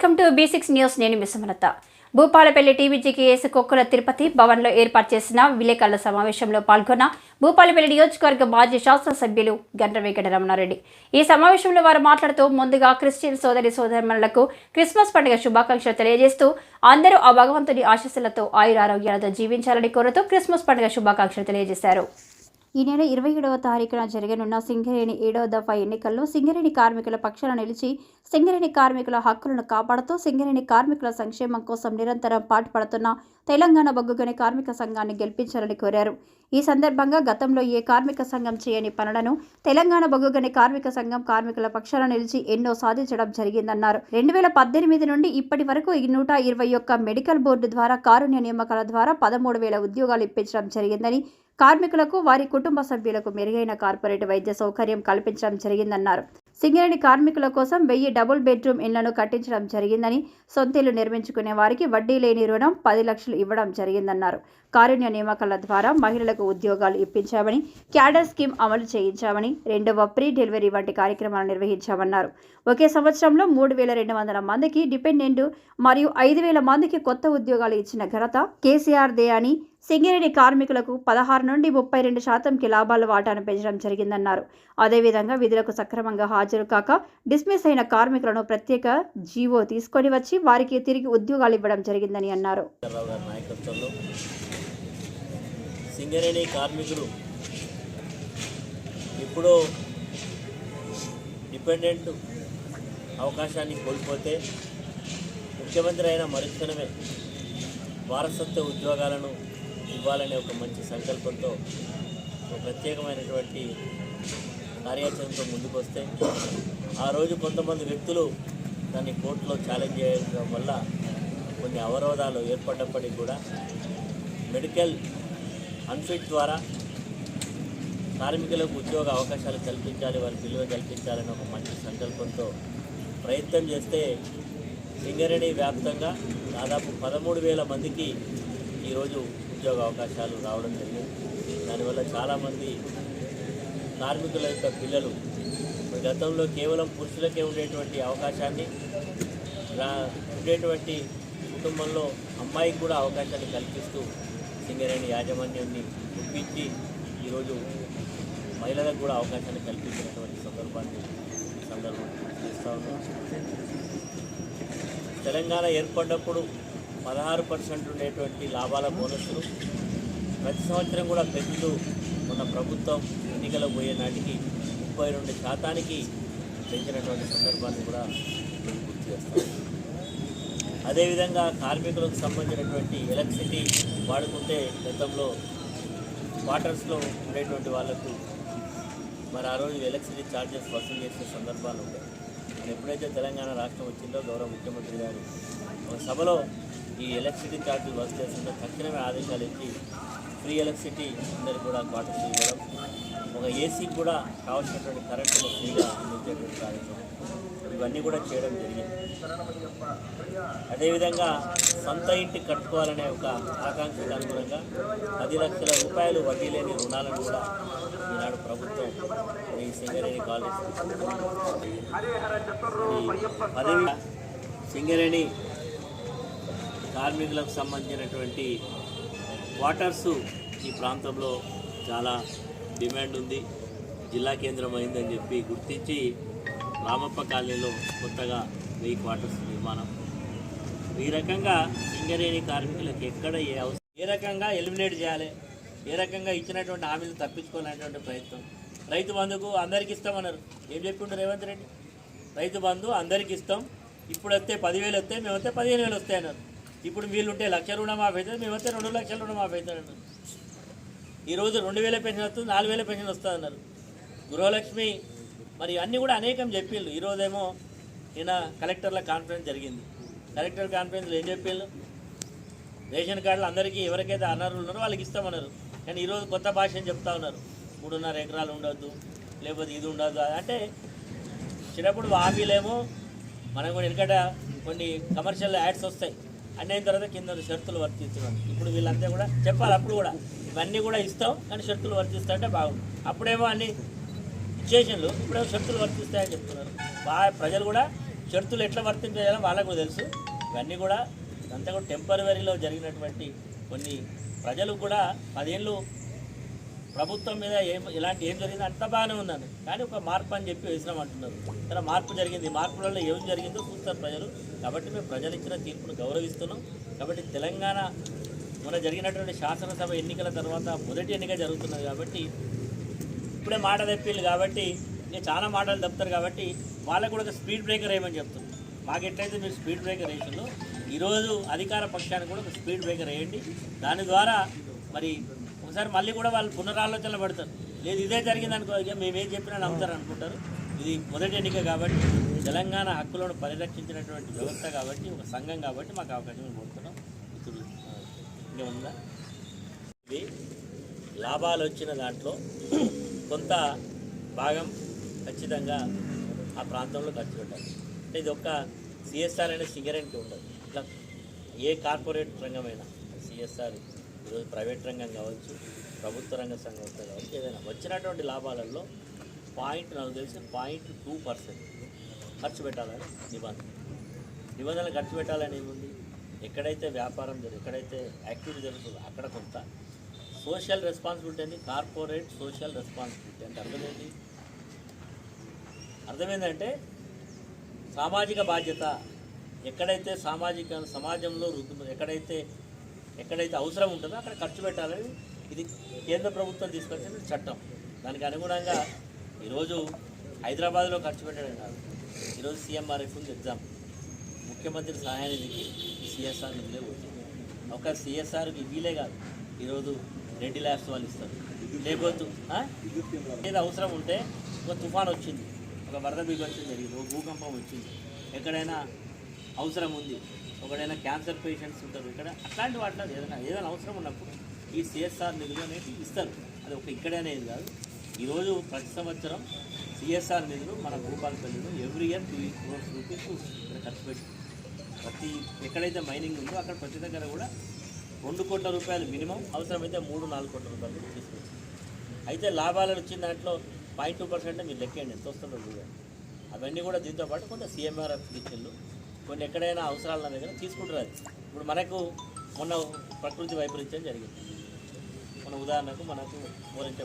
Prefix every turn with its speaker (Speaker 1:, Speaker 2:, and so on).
Speaker 1: Welcome to B six news. నేను మిసమలత Bhupalpally TBGKS Kokkula Tirupati భవన్లో ఏర్పాటు చేసిన విలేకరుల సమావేశంలో పాల్గొన్న భూపాలపల్లి నియోజకవర్గ మాజీ శాసనసభ్యులు గండ్ర వెంకటరమణారెడ్డి. ఈ సమావేశంలో వారు మాట్లాడుతూ ముందుగా క్రిస్టియన్ సోదరి సోదరులకు క్రిస్మస్ పండుగ శుభాకాంక్షలు తెలియజేస్తూ అందరూ ఆ భగవంతుని ఆశీస్సులతో ఆయురారోగ్యాలతో జీవించాలని కోరుతూ క్రిస్మస్ పండుగ శుభాకాంక్షలు తెలియజేశారు. ఈ నెల ఇరవై ఏడవ తారీఖున జరగనున్న సింగరేణి ఏడవ దఫా ఎన్నికల్లో సింగరేణి కార్మికుల పక్షాన నిలిచి సింగరేణి కార్మికుల హక్కులను కాపాడుతూ సింగరేణి కార్మికుల సంక్షేమం కోసం నిరంతరం పాటుపడుతున్న తెలంగాణ బొగ్గుగని కార్మిక సంఘాన్ని గెలిపించాలని కోరారు. ఈ సందర్భంగా గతంలో ఏ కార్మిక సంఘం చేయని పనులను తెలంగాణ బొగ్గుగని కార్మిక సంఘం కార్మికుల పక్షాన నిలిచి ఎన్నో సాధించడం జరిగిందన్నారు. రెండు వేల పద్దెనిమిది నుండి ఇప్పటి వరకు నూట ఇరవై ఒక్క మెడికల్ బోర్డు ద్వారా కారుణ్య నియామకాల ద్వారా పదమూడు వేల ఉద్యోగాలు ఇప్పించడం జరిగిందని కార్మికులకు వారి కుటుంబ సభ్యులకు మెరుగైన కార్పొరేట్ వైద్య సౌకర్యం కల్పించడం జరిగిందన్నారు. సింగరేణి కార్మికుల కోసం వెయ్యి డబుల్ బెడ్రూమ్ ఇళ్ళను కట్టించడం జరిగిందని సొంతిల్లు నిర్మించుకునే వారికి వడ్డీ లేని రుణం పది లక్షలు ఇవ్వడం జరిగిందన్నారు. కారుణ్య నియామకాల ద్వారా మహిళలకు ఉద్యోగాలు ఇప్పించామని క్యాడర్ స్కీమ్ అమలు చేయించామని రెండవ ప్రీ డెలివరీ వంటి కార్యక్రమాలు నిర్వహించామన్నారు. ఒకే సంవత్సరంలో మూడు వేల రెండు వందల మందికి డిపెండెంట్ మరియు ఐదు వేల మందికి కొత్త ఉద్యోగాలు ఇచ్చిన ఘనత కేసీఆర్ దే అని సింగరేణి కార్మికులకు పదహారు నుండి ముప్పై రెండు శాతంకి లాభాల వాటాను పెంచడం జరిగిందన్నారు. అదేవిధంగా విధులకు సక్రమంగా హాజరు కాక డిస్మిస్ అయిన కార్మికులను ప్రత్యేక జీవో తీసుకొని వచ్చి వారికి తిరిగి ఉద్యోగాలు ఇవ్వడం జరిగిందని అన్నారు.
Speaker 2: సింగరేణి కార్మికులు ఇప్పుడు డిపెండెంట్ అవకాశాన్ని కోల్పోతే ముఖ్యమంత్రి అయిన మరుక్షణమే వారసత్వ ఉద్యోగాలను ఇవ్వాలనే ఒక మంచి సంకల్పంతో ఒక ప్రత్యేకమైనటువంటి కార్యాచరణతో ముందుకు వస్తే ఆ రోజు కొంతమంది వ్యక్తులు దాన్ని కోర్టులో ఛాలెంజ్ చేయడం వల్ల కొన్ని అవరోధాలు ఏర్పడ్డప్పటికీ కూడా మెడికల్ అన్ఫిట్ ద్వారా కార్మికులకు ఉద్యోగ అవకాశాలు కల్పించాలి వారికి విలువ కల్పించాలని ఒక మంచి సంకల్పంతో ప్రయత్నం చేస్తే సింగరేణి వ్యాప్తంగా దాదాపు పదమూడు వేల మందికి ఈరోజు ఉద్యోగ అవకాశాలు రావడం జరిగింది. దానివల్ల చాలామంది కార్మికుల యొక్క పిల్లలు గతంలో కేవలం పురుషులకే ఉండేటువంటి అవకాశాన్ని ఉండేటువంటి కుటుంబంలో అమ్మాయికి కూడా అవకాశాన్ని కల్పిస్తూ సింగరేణి యాజమాన్యాన్ని ఒప్పించి ఈరోజు మహిళలకు కూడా అవకాశాన్ని కల్పించినటువంటి సందర్భాన్ని సందర్భం చేస్తూ ఉన్నాం. తెలంగాణ ఏర్పడినప్పుడు పదహారు పర్సెంట్ ఉండేటువంటి లాభాల బోనస్లు ప్రతి సంవత్సరం కూడా పెంచుతూ మన ప్రభుత్వం ఎన్నికల పోయే నాటికి ముప్పై రెండు శాతానికి పెంచినటువంటి సందర్భాన్ని కూడా మేము గుర్తు చేస్తాం అదేవిధంగా కార్మికులకు సంబంధించినటువంటి ఎలక్ట్రిసిటీ వాడుకుంటే గతంలో క్వార్టర్స్లో ఉండేటువంటి వాళ్ళకు మరి ఆ రోజు ఎలక్ట్రిసిటీ ఛార్జెస్ వసూలు చేసిన సందర్భాలు ఉంటాయి. ఎప్పుడైతే తెలంగాణ రాష్ట్రం వచ్చిందో గౌరవ ముఖ్యమంత్రి గారు ఒక సభలో ఈ ఎలక్ట్రిసిటీ ఛార్జీలు వసూలు చేస్తుంటే తక్షణమే ఆదేశాలు ఇచ్చి ఫ్రీ ఎలక్ట్రిసిటీ అందరికి కూడా క్వార్టర్స్ ఇవ్వడం ఒక ఏసీ కూడా కావాల్సినటువంటి కరెంటును ఫ్రీగా అందించేటువంటి కార్యక్రమం. ఇవన్నీ కూడా చేయడం జరిగింది. అదేవిధంగా సొంత ఇంటి కట్టుకోవాలనే ఒక ఆకాంక్షకు అనుగుణంగా పది లక్షల రూపాయలు వడ్డీ లేని రుణాలను కూడా ఈనాడు ప్రభుత్వం ఈ సింగరేణి కాలేజ్ పదవి సింగరేణి కార్మికులకు సంబంధించినటువంటి క్వార్టర్స్ ఈ ప్రాంతంలో చాలా డిమాండ్ ఉంది. జిల్లా కేంద్రం అయిందని చెప్పి గుర్తించి రామప్ప కాలనీలో కొత్తగా వెయ్యి క్వార్టర్స్ నిర్మాణం. ఈ రకంగా సింగరేణి కార్మికులకు ఎక్కడ ఏ అవసరం ఏ రకంగా ఎలిమినేట్ చేయాలి ఏ రకంగా ఇచ్చినటువంటి హామీలు తప్పించుకోవాలనేటువంటి ప్రయత్నం. రైతు బంధుకు అందరికి ఇస్తామన్నారు ఏం చెప్పిండు రేవంత్ రెడ్డి? రైతు బంధు అందరికి ఇస్తాం ఇప్పుడు వస్తే పదివేలు వస్తాయి మేము వస్తే పదిహేను వేలు వస్తాయన్నారు ఇప్పుడు వీళ్ళుంటే లక్ష రుణమాఫీ అవుతుంది మేము రెండు లక్షల రుణమాఫీ అవుతాడు అన్నారు ఈరోజు రెండు వేల పెన్షన్ వస్తుంది నాలుగు వేల పెన్షన్ వస్తుంది అన్నారు. గృహలక్ష్మి మరి అన్నీ కూడా అనేకం చెప్పిండ్రు. ఈరోజేమో నిన్న కలెక్టర్ల కాన్ఫరెన్స్ జరిగింది. కలెక్టర్ కాన్ఫరెన్స్లో ఏం చెప్పిండ్రు? రేషన్ కార్డులు అందరికీ ఎవరికైతే అనర్హులు ఉన్నారో వాళ్ళకి ఇస్తామన్నారు. కానీ ఈరోజు కొత్త భాష అని చెప్తా ఉన్నారు. మూడున్నర ఎకరాలు ఉండొద్దు లేకపోతే ఇది ఉండదు అంటే చిన్నప్పుడు హామీలేమో మనం కూడా ఎందుకంటే కొన్ని కమర్షియల్ యాడ్స్ వస్తాయి. అన్నీ అయిన తర్వాత కింద షరతులు వర్తిస్తున్నాం ఇప్పుడు వీళ్ళంతా కూడా చెప్పాలి అప్పుడు కూడా. ఇవన్నీ కూడా ఇస్తాం కానీ షరతులు వర్తిస్తా అంటే బాగుంది. అప్పుడేమో అన్ని ఇచ్చేషన్లు ఇప్పుడేమో షరతులు వర్తిస్తాయని చెప్తున్నారు. బాగా ప్రజలు కూడా షరతులు ఎట్లా వర్తింపజేయాలో వాళ్ళకు కూడా తెలుసు. ఇవన్నీ కూడా అంతా కూడా టెంపరవరీలో జరిగినటువంటి కొన్ని ప్రజలు కూడా పదేళ్ళు ప్రభుత్వం మీద ఏం ఇలాంటి ఏం జరిగింది అంత బాగానే ఉందండి. కానీ ఒక మార్పు అని చెప్పి వేసినాం అంటున్నారు. కానీ మార్పు జరిగింది. మార్పులలో ఏం జరిగిందో చూస్తారు ప్రజలు. కాబట్టి మేము ప్రజలు ఇచ్చిన తీర్పును గౌరవిస్తున్నాం. కాబట్టి తెలంగాణ మన జరిగినటువంటి శాసనసభ ఎన్నికల తర్వాత మొదటి ఎన్నిక జరుగుతున్నది కాబట్టి ఇప్పుడే మాట తప్పిళ్ళు కాబట్టి ఇంకా చాలా మాటలు తప్పుతారు కాబట్టి వాళ్ళకు కూడా ఒక స్పీడ్ బ్రేకర్ వేయమని చెప్తున్నారు. మాకు ఎట్లయితే మీరు స్పీడ్ బ్రేకర్ వేసిందో ఈరోజు అధికార పక్షానికి కూడా ఒక స్పీడ్ బ్రేకర్ వేయండి. దాని ద్వారా మరి ఒకసారి మళ్ళీ కూడా వాళ్ళు పునరాలోచనలు పడతారు. లేదు ఇదే జరిగింది అనుకో ఇక మేమేం చెప్పినా నమ్ముతారు అనుకుంటారు. ఇది మొదటి ఎన్నిక కాబట్టి తెలంగాణ హక్కులను పరిరక్షించినటువంటి వ్యవస్థ కాబట్టి ఒక సంఘం కాబట్టి మాకు అవకాశం కోరుతున్నాం ఇప్పుడు ఇంకేముందా ఇది లాభాలు వచ్చిన దాంట్లో కొంత భాగం ఖచ్చితంగా ఆ ప్రాంతంలో ఖర్చు పెట్టాలి. అంటే ఇది ఒక్క సిఎస్ఆర్ అనే సిగరెంట్ ఉండదు. ఇట్లా ఏ కార్పొరేట్ రంగమైనా సిఎస్ఆర్ ఈరోజు ప్రైవేట్ రంగం కావచ్చు ప్రభుత్వ రంగ సంస్థ కావచ్చు ఏదైనా వచ్చినటువంటి లాభాలలో పాయింట్ నాకు తెలిసి పాయింట్ టూ పర్సెంట్ ఖర్చు పెట్టాలని నిబంధన. నిబంధనలు ఖర్చు పెట్టాలని ఏముంది? ఎక్కడైతే వ్యాపారం జరుగు ఎక్కడైతే యాక్టివిటీ జరుగుతుందో అక్కడ కొంత సోషల్ రెస్పాన్సిబిలిటీ అని కార్పొరేట్ సోషల్ రెస్పాన్సిబిలిటీ అంటే అర్థమేంటి? అర్థమైందంటే సామాజిక బాధ్యత ఎక్కడైతే సామాజిక సమాజంలో రుద్దు ఎక్కడైతే ఎక్కడైతే అవసరం ఉంటుందో అక్కడ ఖర్చు పెట్టాలని ఇది కేంద్ర ప్రభుత్వం తీసుకొచ్చిన చట్టం. దానికి అనుగుణంగా ఈరోజు హైదరాబాద్లో ఖర్చు పెట్టడం కాదు. ఈరోజు సీఎంఆర్ఎఫ్ ఉంది ఎగ్జామ్. ముఖ్యమంత్రి సహాయానికి సిఎస్ఆర్ నిధులే పోతుంది ఒక సిఎస్ఆర్కి వీలే కాదు. ఈరోజు రెడ్డి ల్యాబ్స్ వాళ్ళు ఇస్తారు. లేకపోతే ఆ? అవసరం ఉంటే ఒక తుఫాన్ వచ్చింది. ఒక వరద బిగొచ్చింది జరిగింది. ఒక భూకంపం వచ్చింది. ఎక్కడైనా అవసరం ఉంది. ఒకడైనా క్యాన్సర్ పేషెంట్స్ ఉంటారు. ఇక్కడ అట్లాంటి వాటిలో ఏదైనా ఏదైనా అవసరం ఉన్నప్పుడు ఈ సిఎస్ఆర్ నిధులు అనేవి ఇస్తారు. అది ఒక ఇక్కడే అనేది కాదు. ఈరోజు ప్రతి సంవత్సరం సిఎస్ఆర్ నిధులు మన భూపాలపల్లిలో every year two crores rupees ఇక్కడ ఖర్చు పెట్టి ప్రతి ఎక్కడైతే మైనింగ్ ఉందో అక్కడ ప్రతి దగ్గర కూడా రెండు కోట్ల రూపాయలు మినిమం అవసరమైతే మూడు నాలుగు కోట్ల రూపాయలు తీసుకొచ్చింది అయితే లాభాలు వచ్చిన దాంట్లో పాయింట్ టూ పర్సెంట్ మీరు లెక్కేయండి. ఎంత వస్తుందో చూడండి. అవన్నీ కూడా దీంతో పాటు కొంత సీఎంఆర్ఎఫ్ ఇచ్చిళ్ళు కొన్ని ఎక్కడైనా అవసరాల దగ్గర తీసుకుంటారు అది. ఇప్పుడు మనకు మొన్న ప్రకృతి వైపరీత్యం జరిగింది. మన ఉదాహరణకు మనకు మోరించే